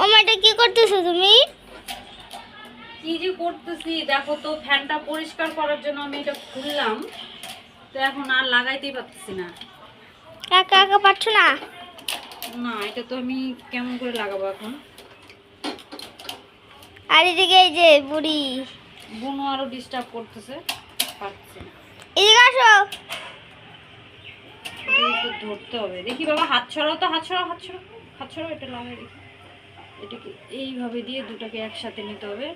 ও এটা কি করতেছো তুমি? কি যে করতেছি দেখো তো ফ্যানটা পরিষ্কার করার জন্য আমি এটা খুললাম। তো এখন আর লাগাইতেই পারতেছি না। একা একা পারছ না? না এটা তো আমি কেমন করে লাগাবো এখন? আর এদিকে এই যে বুড়ি। বোনও আরও ডিস্টার্ব করতেছে পারছি না। এদিকে আসো। ধরতে হবে। দেখি বাবা হাত ছড়াও তো হাত ছড়াও হাত ছড়াও হাত ছড়াও এটা লাগাই দেখি। এটাকে এইভাবে দিয়ে দুটাকে একসাথে নিতে হবে।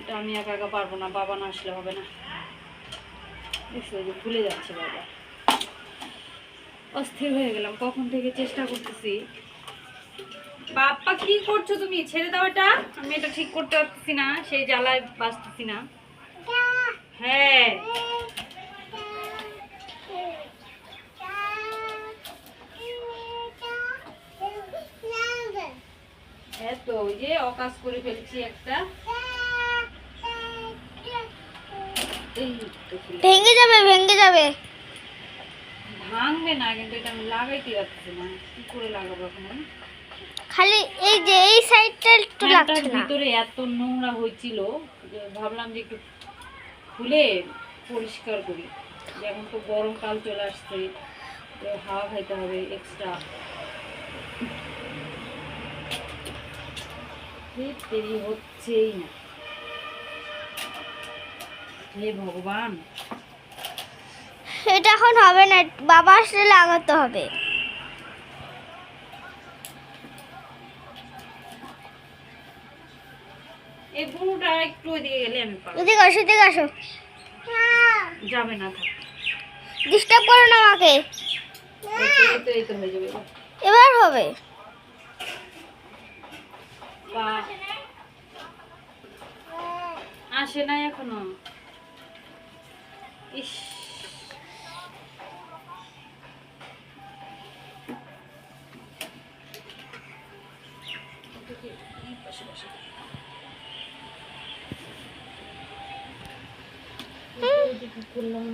এটা আমি একা একা পারব না, বাবা না আসলে হবে না। দেখছ ভুলে যাচ্ছে বাবা। অস্থির হয়ে গেলাম, কখন থেকে চেষ্টা করতেছি। বাপ্পা, কি করছ তুমি? ছেড়ে দাও এটা। আমি এটা ঠিক করতে পারতেছি না, সেই জ্বালায় বাঁচতেছি না। হ্যাঁ। এত ওই যে অকাজ করে ফেলছি একটা। তো ভেঙে যাবে ভেঙে যাবে। ভাঙবে না কিন্তু এটা আমি লাগাইতে পারছি না। কি করে লাগাবো এখন? খালি এই যে এই সাইডটা একটু লাগছে না। ভিতরে এত নোংরা হয়েছিল যে ভাবলাম যে একটু খুলে পরিষ্কার করি। এখন তো গরমকাল চলে আসছে হাওয়া খাইতে হবে এক্সট্রা দেরি হচ্ছেই না। হে ভগবান। এটা এখন হবে না বাবা আসলে লাগাতে হবে। এই বুনুটা একটু ওইদিকে গেলে আমি পারব। এদিকে আসো এদিকে আসো। যাবে না থাক। ডিস্টার্ব করো না আমাকে। এই তো এই তো হয়ে যাবে। এবার হবে। আসে নাই এখনও। ইস। করলাম